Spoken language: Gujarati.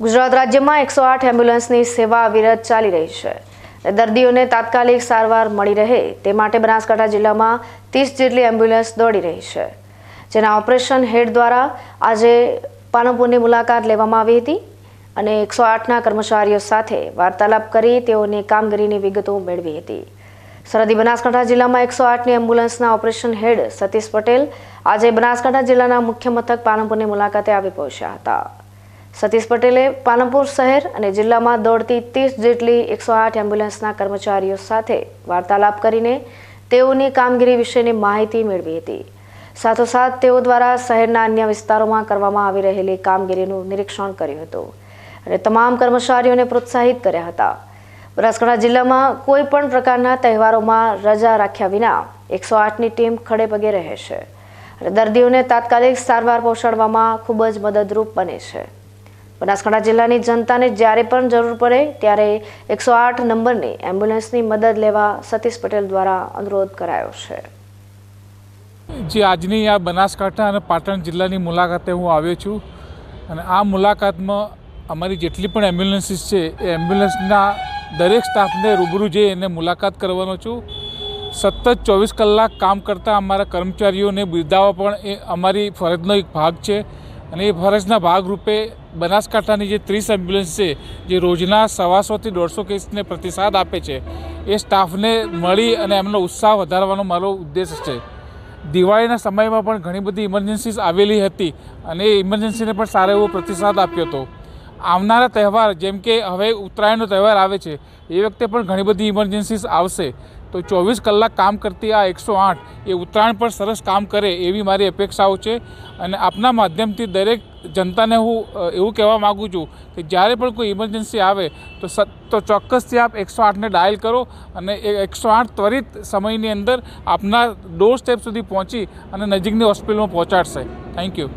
ગુજરાત રાજ્યમાં એકસો આઠ એમ્બ્યુલન્સની સેવા અવિરત ચાલી રહી છે. દર્દીઓને તાત્કાલિક સારવાર મળી રહે તે માટે બનાસકાંઠા જિલ્લામાં ત્રીસ જેટલી એમ્બ્યુલન્સ દોડી રહી છે. જેના ઓપરેશન હેડ દ્વારા આજે પાલનપુરની મુલાકાત લેવામાં આવી હતી અને એકસો આઠના કર્મચારીઓ સાથે વાર્તાલાપ કરી તેઓની કામગીરીની વિગતો મેળવી હતી. સરહદી બનાસકાંઠા જિલ્લામાં એકસો આઠની એમ્બ્યુલન્સના ઓપરેશન હેડ સતીશ પટેલ આજે બનાસકાંઠા જિલ્લાના મુખ્ય મથક પાલનપુરની મુલાકાતે આવી પહોંચ્યા હતા. સતીશ પટેલે પાલનપુર શહેર અને જિલ્લામાં દોડતી ત્રીસ જેટલી એકસો આઠ એમ્બ્યુલન્સના કર્મચારીઓ સાથે વાર્તાલાપ કરીને તેઓની કામગીરી વિશેની માહિતી મેળવી હતી. સાથોસાથ તેઓ દ્વારા શહેરના અન્ય વિસ્તારોમાં કરવામાં આવી રહેલી કામગીરીનું નિરીક્ષણ કર્યું હતું અને તમામ કર્મચારીઓને પ્રોત્સાહિત કર્યા હતા. બનાસકાંઠા જિલ્લામાં કોઈ પણ પ્રકારના તહેવારોમાં રજા રાખ્યા વિના એકસો આઠની ટીમ ખડે પગે રહે છે દર્દીઓને તાત્કાલિક સારવાર પહોંચાડવામાં ખૂબ જ મદદરૂપ બને છે. બનાસકાંઠા જિલ્લાની જનતાને જ્યારે પણ જરૂર પડે ત્યારે એકસો આઠ નંબરની એમ્બ્યુલન્સની મદદ લેવા સતીશ પટેલ દ્વારા અનુરોધ કરાયો છે. જે આજની આ બનાસકાંઠા અને પાટણ જિલ્લાની મુલાકાતે હું આવ્યો છું અને આ મુલાકાતમાં અમારી જેટલી પણ એમ્બ્યુલન્સીસ છે, એ એમ્બ્યુલન્સના દરેક સ્ટાફને રૂબરૂ જઈ એને મુલાકાત કરવાનો છું. સતત ચોવીસ કલાક કામ કરતા અમારા કર્મચારીઓને બિરદાવવા પણ એ અમારી ફરજનો એક ભાગ છે. અને એ ફરજના ભાગરૂપે બનાસકાંઠાની જે ત્રીસ એમ્બ્યુલન્સ છે, જે રોજના સવાસોથી દોઢસો કેસને પ્રતિસાદ આપે છે, એ સ્ટાફને મળી અને એમનો ઉત્સાહ વધારવાનો મારો ઉદ્દેશ છે. દિવાળીના સમયમાં પણ ઘણી બધી ઇમરજન્સીસ આવેલી હતી અને એ ઇમરજન્સીને પણ સારો એવો પ્રતિસાદ આપ્યો હતો. આવનારા તહેવાર, જેમ કે હવે ઉત્તરાયણનો તહેવાર આવે છે, એ વખતે પણ ઘણી બધી ઇમરજન્સીસ આવશે. તો ચોવીસ કલાક કામ કરતી આ એકસો આઠ એ ઉત્તરાયણ પર સરસ કામ કરે એવી મારી અપેક્ષાઓ છે. અને આપના માધ્યમથી દરેક જનતાને હું એવું કહેવા માગું છું કે જ્યારે પણ કોઈ ઇમરજન્સી આવે તો તો ચોક્કસથી આપ એકસો આઠને ડાયલ કરો અને એ એકસો આઠ ત્વરિત સમયની અંદર આપના ડોર સ્ટેપ સુધી પહોંચી અને નજીકની હોસ્પિટલમાં પહોંચાડશે. Thank you